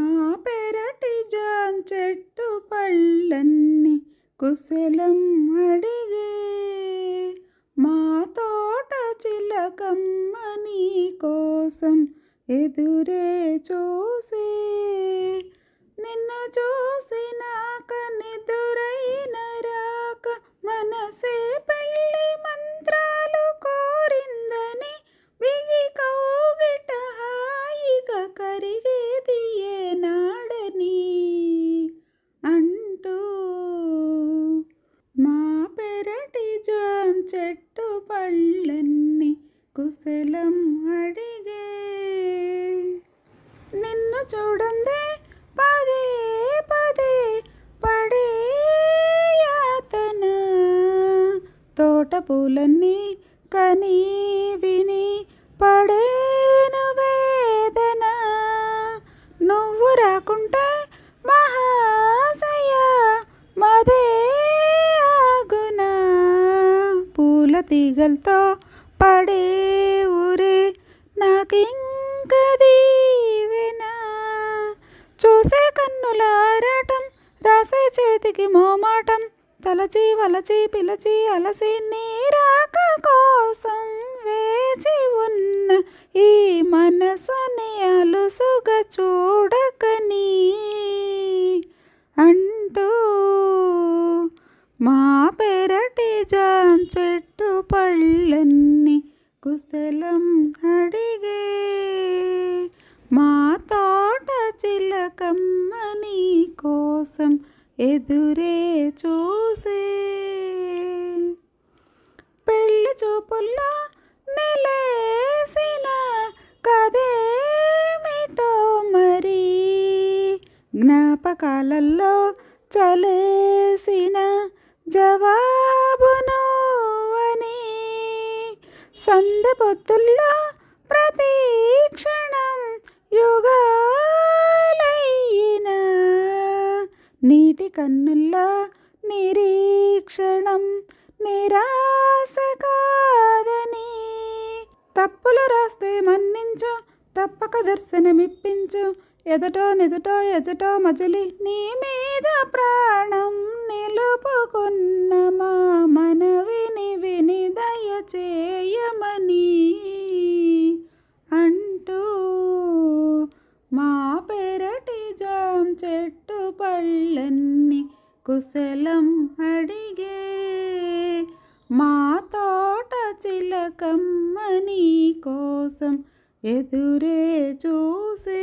మా పెరటి జాన్ చెట్టు పళ్ళన్నీ కుశలం అడిగే. మా తోట చిలకమ్మ నీ కోసం ఎదురే చూసే. నిన్ను చూసి చెట్టు పళ్ళన్ని కుశలం అడిగే. నిన్ను చూడందే పదే పదే పడే యాతన. తోట పూలన్నీ కనీ విని పడేను వేదన. నువ్వు రాకుంటే తీగలతో పడే ఊరే నాకింక దీవెనా చూసే కన్నుల ఆరాటం రాసే చేతికి మోమాటం తలచి వలచి పిలచి అలసి నీరాక కోసం వేచి ఉన్న ఈ మనసుని అలుసుగా చూడకని అంటూ మా పే పళ్ళన్ని కుశలం అడిగే మా తోట చిలకమ్మ నీ కోసం ఎదురే చూసే. పెళ్ళి చూపుల్లో నిలేసిన కదేమిటో మరి? జ్ఞాపకాలలో చలేసిన జవా సంద పొత్తుల్లో ప్రతి క్షణం యుగాలయ్యిన. నీటి కన్నుల్లో నిరీక్షణం నిరాశ కాదని. తప్పులు రాస్తే మన్నించు తప్పక దర్శనమిప్పించు. ఎదటో నిదుటో ఎజటో మజిలి నీ మీద ప్రాణం నిలుపుకున్న మా మనవిని విని దయచేయమని అంటూ మా పెరటి జాం చెట్టు పళ్ళన్ని కుశలం అడిగే మా తోట చిలకమ్మ నీ కోసం ఎదురే చూసే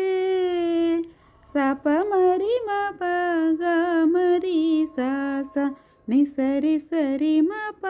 సపమరి మపగ మరి సాస నిసరి సరి మప